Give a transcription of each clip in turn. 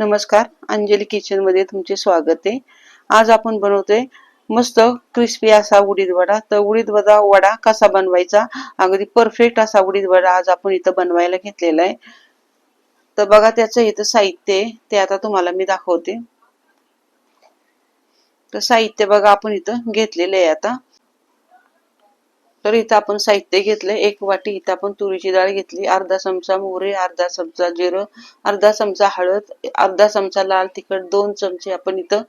नमस्कार अंजली किचनमध्ये तुमचे स्वागत आहे. आज आपण बनवतोय मस्त क्रिस्पी असा उडीद वडा. तर उडीद वडा वडा कसा बनवायचा? अगदी परफेक्ट असा उडीद वडा आज आपण इथं बनवायला घेतलेला आहे. तर बघा त्याचं इथं साहित्य आहे ते आता तुम्हाला मी दाखवते. तर साहित्य बघा आपण इथं घेतलेलं आहे आता. तर इथं आपण साहित्य घेतलंय एक वाटी इथं आपण तुरीची डाळ घेतली अर्धा चमचा मोहरी अर्धा चमचा जिरं अर्धा चमचा हळद अर्धा चमचा लाल तिखट दोन चमचे आपण इथं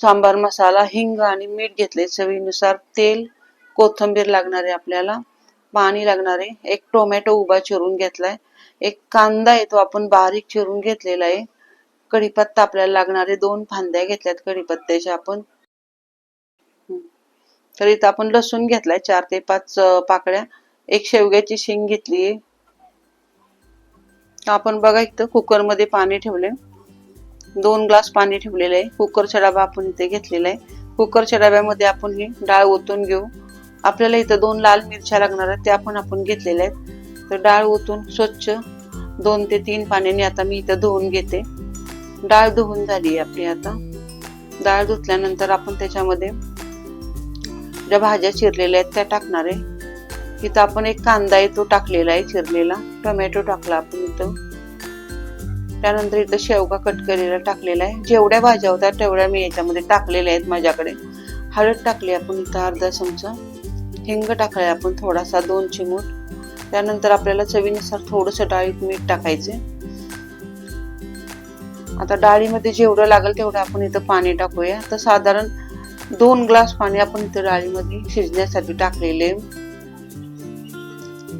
सांबार मसाला हिंग आणि मीठ घेतले. चवीनुसार तेल कोथिंबीर लागणारे आपल्याला पाणी लागणारे एक टोमॅटो उभा चिरून घेतलाय एक कांदा येतो तो आपण बारीक चिरून घेतलेला आहे कढीपत्ता आपल्याला लागणारे दोन फांद्या घेतल्यात कढीपत्त्याच्या आपण. तर इथं आपण लसूण घेतलाय चार ते पाच पाकळ्या. एक शेवग्याची शेंग घेतली. आपण बघा इथं कुकरमध्ये पाणी ठेवले दोन ग्लास पाणी ठेवलेलं आहे. कुकरचा डबा आपण इथे घेतलेला आहे. कुकरच्या डब्यामध्ये आपण ही डाळ ओतून घेऊ. आपल्याला इथं दोन लाल मिरच्या लागणार आहेत त्या पण आपण घेतलेल्या आहेत. तर डाळ ओतून स्वच्छ दोन ते तीन पाण्याने आता मी इथं धुवून घेते. डाळ धुवून झाली आहे आपली आता. डाळ धुतल्यानंतर आपण त्याच्यामध्ये ज्या भाज्या चिरलेल्या आहेत त्या टाकणार आहे. इथं आपण एक कांदा आहे तो टाकलेला आहे चिरलेला. टोमॅटो टाकला आपण इथं. त्यानंतर इथं शेवगा कट केलेला टाकलेला आहे. जेवढ्या भाज्या होत्या तेवढ्या मी याच्यामध्ये टाकलेल्या आहेत माझ्याकडे. हळद टाकली आपण इथं अर्धा चमचा. हिंग टाकलाय आपण थोडासा दोन चिमूट. त्यानंतर आपल्याला चवीनुसार थोडंसं डाळीत मीठ टाकायचे आता डाळीमध्ये जेवढं लागेल तेवढं आपण इथं पाणी टाकूया. तर साधारण दोन ग्लास पाणी आपण इथं डाळीमध्ये शिजण्यासाठी टाकलेले.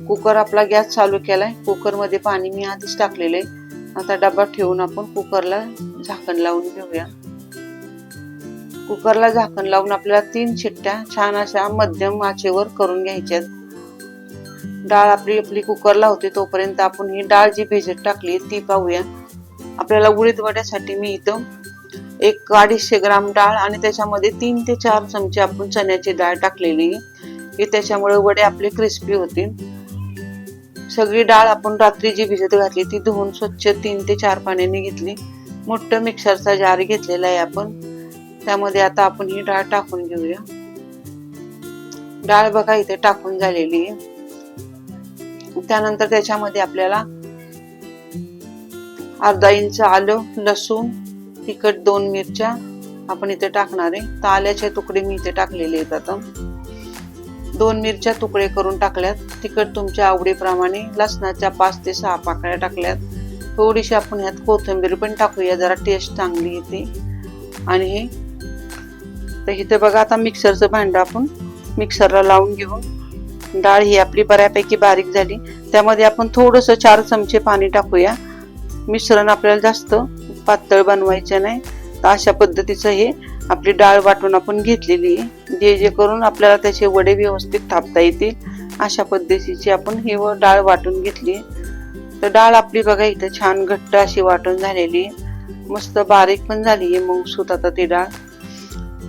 कुकर आपला गॅस चालू केलाय. कुकरमध्ये पाणी मी आधीच टाकलेले आता डबा ठेवून आपण कुकरला झाकण लावून घेऊया. कुकरला झाकण लावून आपल्याला तीन शिट्ट्या छान अशा मध्यम आचेवर करून घ्यायच्यात. डाळ आपली आपली कुकरला होती तोपर्यंत आपण ही डाळ जी भिजत टाकली ती पाहूया. आपल्याला उडीद वड्यासाठी मी इथं एक अडीचशे ग्राम डाळ आणि त्याच्यामध्ये तीन ते चार चमचे आपण चण्याची डाळ टाकलेली. की त्याच्यामुळे वडे आपले क्रिस्पी होतील. सगळी डाळ आपण रात्री जी भिजत घातली ती धुवून स्वच्छ तीन ते चार पाण्याने घेतली. मोठं मिक्सरचा जार घेतलेला आहे आपण. त्यामध्ये आता आपण ही डाळ टाकून घेऊया. डाळ बघा इथे टाकून झालेली आहे. त्यानंतर त्याच्यामध्ये आपल्याला अर्धा इंच आलं लसूण तिखट दोन मिरच्या आपण इथे टाकणार आहे. तर आल्याचे तुकडे मी इथे टाकलेले आहेत आता. दोन मिरच्या तुकडे करून टाकल्यात. तिखट तुमच्या आवडीप्रमाणे लसणाच्या पाच ते सहा पाकळ्या टाकल्यात. थोडीशी आपण ह्यात कोथिंबीर पण टाकूया जरा टेस्ट चांगली येते. आणि हे तर इथे बघा आता मिक्सरचं भांडं आपण मिक्सरला लावून घेऊन डाळ ही आपली बऱ्यापैकी बारीक झाली. त्यामध्ये आपण थोडंसं चार चमचे पाणी टाकूया. मिश्रण आपल्याला जास्त पातळ बनवायचे नाही. तर अशा पद्धतीचं हे आपली डाळ वाटून आपण घेतलेली आहे. जे जे करून आपल्याला त्याचे वडे व्यवस्थित थापता येतील. अशा पद्धतीची आपण ही व डाळ वाटून घेतली तर डाळ आपली बघा इथं छान घट्ट अशी वाटून झालेली आहे. मस्त बारीक पण झाली आहे मग सुत आता ती डाळ.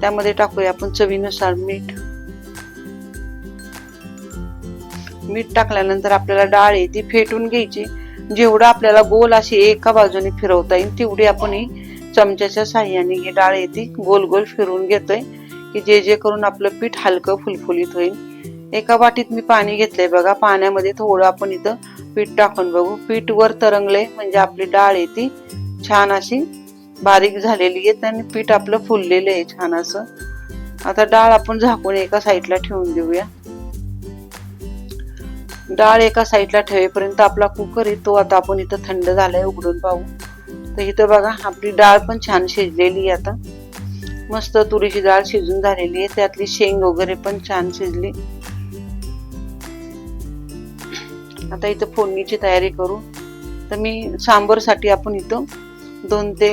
त्यामध्ये टाकूया आपण चवीनुसार मीठ. मीठ टाकल्यानंतर आपल्याला डाळ आहे ती फेटून घ्यायची. जेवढं आपल्याला गोल अशी एका बाजूने फिरवता येईल तेवढी आपण ही चमच्याच्या साह्याने ही डाळ येते गोल गोल फिरवून घेतोय की जे जे करून आपलं पीठ हलकं फुलफुलीत होईल. एका वाटीत मी पाणी घेतलंय बघा पाण्यामध्ये थोडं आपण इथं पीठ टाकून बघू. पीठ वर तरंगले म्हणजे आपली डाळ आहे ती छान अशी बारीक झालेली आहे आणि पीठ आपलं फुललेलं आहे छान असं. आता डाळ आपण झाकून एका साईडला ठेवून देऊया. डाळ एका साईडला ठेवेपर्यंत आपला कुकर आहे तो आता आपण इथं थंड झालाय उघडून पाहू. तर इथं बघा आपली डाळ पण छान शिजलेली आहे आता. मस्त तुरीची डाळ शिजून झालेली आहे. त्यातली शेंग वगैरे पण छान शिजली. आता इथं फोडणीची तयारी करू. तर मी सांबरसाठी आपण इथं दोन ते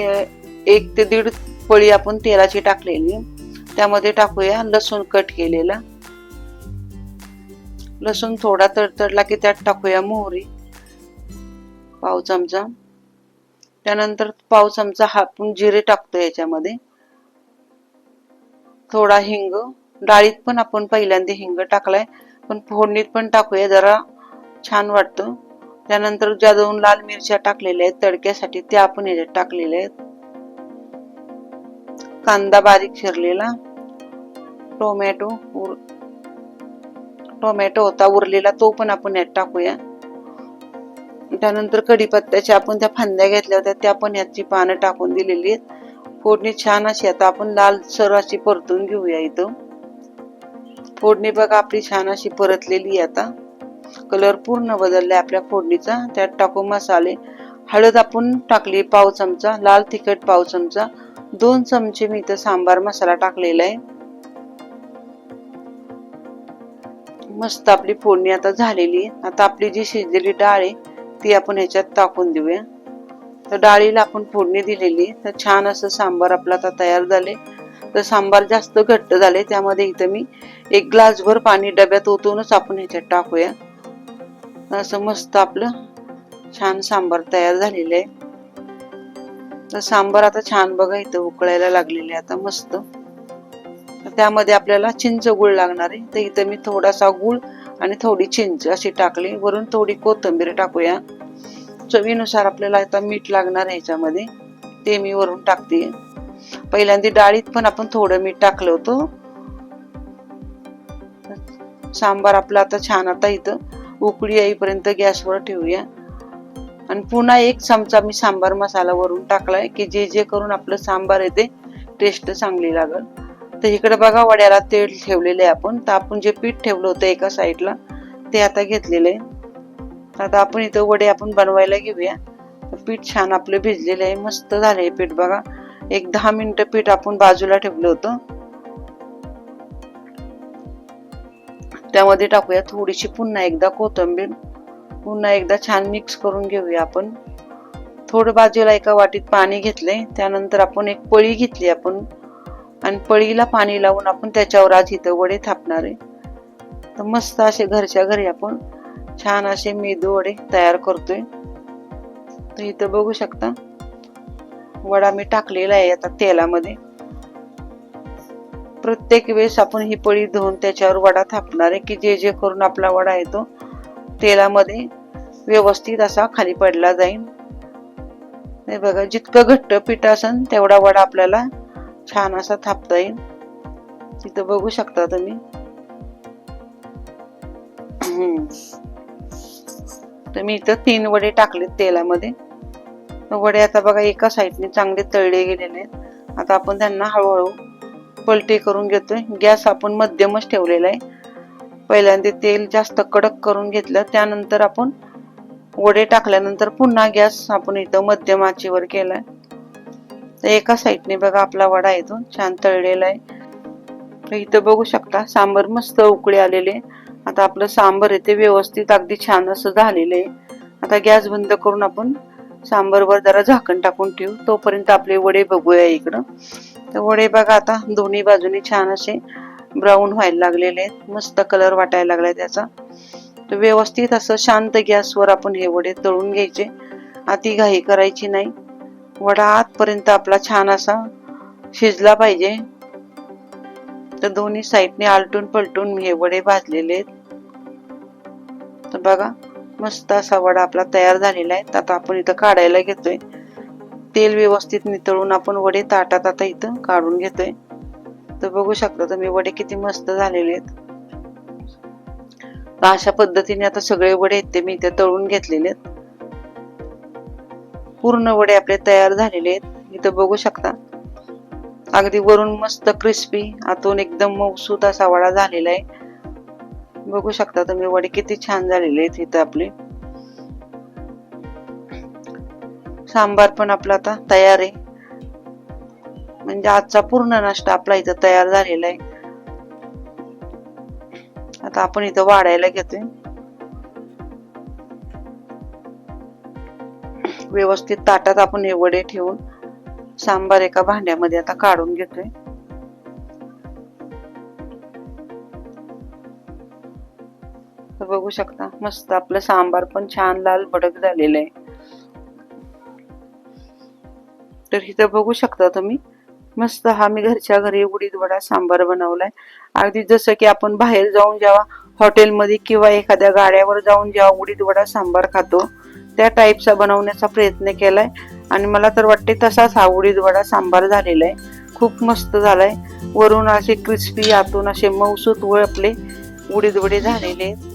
एक ते दीड पळी आपण तेलाची टाकलेली. त्यामध्ये टाकूया लसूण कट केलेला. लसूण थोडा तडतडला की त्यात टाकूया मोहरी. पाव चमचा. त्यानंतर पाव चमचा हापून जिरे टाकतो याच्यामध्ये. थोडा हिंग. डाळीत पण आपण पहिल्यांदा हिंग टाकलाय. पण फोडणीत पण टाकूया जरा छान वाटतं. त्यानंतर ज्या दोन लाल मिरच्या टाकलेल्या आहेत तडक्यासाठी त्या आपण याच्यात टाकलेल्या आहेत. कांदा बारीक शिरलेला टोमॅटो टोमॅटो होता उरलेला तो पण आपण यात टाकूया. त्यानंतर कढीपत्त्याच्या आपण त्या फांद्या घेतल्या होत्या त्या पण याची पानं टाकून दिलेली आहेत. फोडणी छान अशी आता आपण लाल सर अशी परतून घेऊया इथं. फोडणी बघा आपली छान अशी परतलेली आहे आता. कलर पूर्ण बदललाय आपल्या फोडणीचा. त्यात टाकू मसाले. हळद आपण टाकली पाव चमचा लाल तिखट पाव चमचा. दोन चमचे मी इथं सांबार मसाला टाकलेला आहे. मस्त आपली फोडणी आता झालेली आहे. आता आपली जी शिजलेली डाळ आहे ती आपण ह्याच्यात टाकून देऊया. तर डाळीला आपण फोडणी दिलेली तर छान असं सांबार आपला आता तयार झाले. तर सांबार जास्त घट्ट झाले त्यामध्ये इथं मी एक ग्लासभर पाणी डब्यात ओतूनच आपण ह्याच्यात टाकूया. असं मस्त आपलं छान सांबार तयार झालेलं आहे. तर सांबार आता छान बघा इथं उकळायला लागलेले आता मस्त. त्यामध्ये आपल्याला चिंच गुळ लागणार आहे. तर इथं मी थोडासा गुळ आणि थोडी चिंच अशी टाकली. वरून थोडी कोथिंबीर टाकूया. चवीनुसार आपल्याला आता मीठ लागणार आहे ह्याच्यामध्ये ते मी वरून टाकते. पहिल्यांदा डाळीत पण आपण थोडं मीठ टाकलं होतं. सांबार आपला आता छान आता इथं उकळी येईपर्यंत गॅसवर ठेवूया. आणि पुन्हा एक चमचा मी सांबार मसाला वरून टाकलाय की जे जे करून आपलं सांबार आहे ते टेस्ट चांगली लागल. तर इकडे बघा वड्याला तेल ठेवलेले आहे आपण. तर आपण जे पीठ ठेवलं होतं एका साईडला ते आता घेतलेले. आहे आता आपण इथं वडे आपण बनवायला घेऊया. पीठ छान आपलं भिजलेलं आहे मस्त झालंय पीठ बघा. एक दहा मिनिटं पीठ आपण बाजूला ठेवलं होतं. त्यामध्ये टाकूया थोडीशी पुन्हा एकदा कोथिंबीर. पुन्हा एकदा छान मिक्स करून घेऊया आपण. थोडं बाजूला एका वाटीत पाणी घेतलंय. त्यानंतर आपण एक पळी घेतली आपण. आणि पळीला पाणी लावून आपण त्याच्यावर आज इथं वडे थापणार आहे. तर मस्त असे घरच्या घरी आपण छान असे मेदू वडे तयार करतोय. तर इथं बघू शकता वडा मी टाकलेला आहे आता तेलामध्ये. प्रत्येक वेळेस आपण ही पळी धुवून त्याच्यावर वडा थापणार आहे की जे जे करून आपला वडा येतो तेलामध्ये व्यवस्थित असा खाली पडला जाईल. हे बघा जितकं घट्ट पीठ असन तेवढा वडा आपल्याला छान असा थापता येईल तिथं बघू शकता तुम्ही. तर मी इथं तीन वडे टाकलेत तेलामध्ये. वडे आता बघा एका साईडने चांगले तळले गेलेले आहेत. आता आपण त्यांना हळूहळू पलटी करून घेतोय. गॅस आपण मध्यमच ठेवलेला आहे. पहिल्यांदा तेल जास्त कडक करून घेतलं. त्यानंतर आपण वडे टाकल्यानंतर पुन्हा गॅस आपण इथं मध्यम आचेवर केलाय. तर एका साईडने बघा आपला वडा इथून छान तळलेला आहे. तर इथं बघू शकता सांबर मस्त उकळे आलेले आता आपलं सांबर येते व्यवस्थित अगदी छान असं झालेलं आहे. आता गॅस बंद करून आपण सांबरवर जरा झाकण टाकून ठेवू. तोपर्यंत आपले वडे बघूया इकडं. तर वडे बघा आता दोन्ही बाजूनी छान असे ब्राऊन व्हायला लागलेले आहेत. मस्त कलर वाटायला लागलाय त्याचा. तर व्यवस्थित असं शांत गॅसवर आपण हे वडे तळून घ्यायचे. अति घाई करायची नाही. वडा आतपर्यंत आपला छान असा शिजला पाहिजे. तर दोन्ही साईडने आलटून पलटून हे वडे भाजलेले आहेत. तर बघा मस्त असा वडा आपला तयार झालेला आहे. आता आपण इथं काढायला घेतोय. तेल व्यवस्थित नितळून आपण वडे ताटात आता इथं काढून घेतोय. तर बघू शकता तुम्ही वडे किती मस्त झालेले आहेत. अशा पद्धतीने आता सगळे वडे आहेत ते मी इथे तळून घेतलेले आहेत. पूर्ण वडे आपले तयार झालेले आहेत. इथं बघू शकता. अगदी वरून मस्त क्रिस्पी आतून एकदम मऊसूत असा वडा झालेला आहे. बघू शकता तुम्ही वडे किती छान झालेले आहेत इथं आपले. सांबार पण आपला आता तयार आहे. म्हणजे आजचा पूर्ण नाश्ता आपला इथं तयार झालेला आहे. आता आपण इथं वाढायला घेतोय. व्यवस्थित ताटात आपण हे वडे ठेवून सांबार एका भांड्यामध्ये आता काढून घेतोय. तर बघू शकता मस्त आपलं सांबार पण छान लाल भडक झालेलं आहे. तर इथं बघू शकता तुम्ही मस्त हा मी घरच्या घरी उडीद वडा सांबार बनवलाय. अगदी जसं की आपण बाहेर जाऊन जेव्हा हॉटेलमध्ये किंवा एखाद्या गाड्यावर जाऊन जेव्हा उडीद वडा सांबार खातो त्या टाईपचा बनवण्याचा प्रयत्न केलाय. आणि मला तर वाटते तसाच हा उडीद वडा सांबार झालेला आहे खूप मस्त झालाय. वरून असे क्रिस्पी आतून असे मऊसूत व आपले उडीद वडे झालेले. आहेत